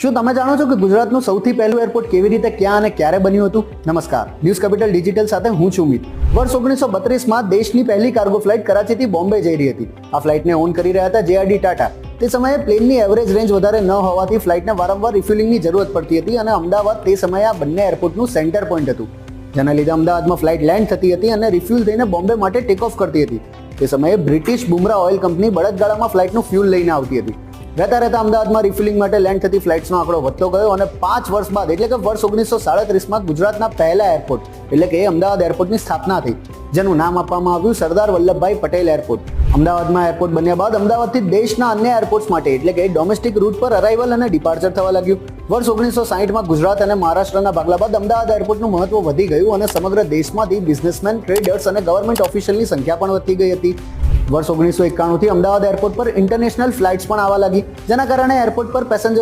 શું તમે જાણો છો કે ગુજરાતનું સૌથી પહેલું એરપોર્ટ કેવી રીતે, ક્યાં અને ક્યારે બન્યું હતું? નમસ્કાર. ન્યૂઝ કેપિટલ ડિજિટલ સાથે હું છું મિત. વર્ષ ઓગણીસો બત્રીસમાં દેશની પહેલી કાર્ગો ફ્લાઇટ કરાચીથી બોમ્બે જઈ રહી હતી. આ ફ્લાઇટને ઓન કરી રહ્યા હતા જેઆરડી ટાટા તે સમયે પ્લેનની એવરેજ રેન્જ વધારે ન હોવાથી ફ્લાઇટને વારંવાર રિફ્યુલિંગની જરૂરત પડતી હતી અને અમદાવાદ તે સમયે આ બંને એરપોર્ટનું સેન્ટર પોઈન્ટ હતું. જેના લીધે અમદાવાદમાં ફ્લાઇટ લેન્ડ થતી હતી અને રિફ્યુલ થઈને બોમ્બે માટે ટેક ઓફ કરતી હતી. તે સમયે બ્રિટિશ બુમરા ઓઇલ કંપની બળદગાડામાં ફ્લાઇટનું ફ્યુલ લઈને આવતી હતી. રહેતા રહેતા અમદાવાદમાં રિફિલિંગ માટે લેન્ડ થતી ફ્લાઇટ્સનો આંકડો વધતો ગયો અને પાંચ વર્ષ બાદ, એટલે કે વર્ષ ઓગણીસો સાડત્રીસમાં ગુજરાતના પહેલા એરપોર્ટ એટલે કે અમદાવાદ એરપોર્ટની સ્થાપના થઈ, જેનું નામ આપવામાં આવ્યું સરદાર વલ્લભભાઈ પટેલ એરપોર્ટ અમદાવાદમાં એરપોર્ટ બન્યા બાદ અમદાવાદથી દેશના અન્ય એરપોર્ટ્સ માટે, એટલે કે ડોમેસ્ટિક રૂટ પર અરાઇવલ અને ડિપાર્ચર થવા લાગ્યું. વર્ષ ઓગણીસો સાહીઠમાં ગુજરાત અને મહારાષ્ટ્રના ભાગલા બાદ અમદાવાદ એરપોર્ટનું મહત્વ વધી ગયું અને સમગ્ર દેશમાંથી બિઝનેસમેન ટ્રેડર્સ અને ગવર્મેન્ટ ઓફિશિયલની સંખ્યા પણ વધતી ગઈ હતી. વર્ષ ઓગણીસો એકાણુંથી અમદાવાદ એરપોર્ટ પર ઇન્ટરનેશનલ ફ્લાઇટ્સ પણ આવવા લાગી. જેના કારણે એરપોર્ટ પર પેસેન્જર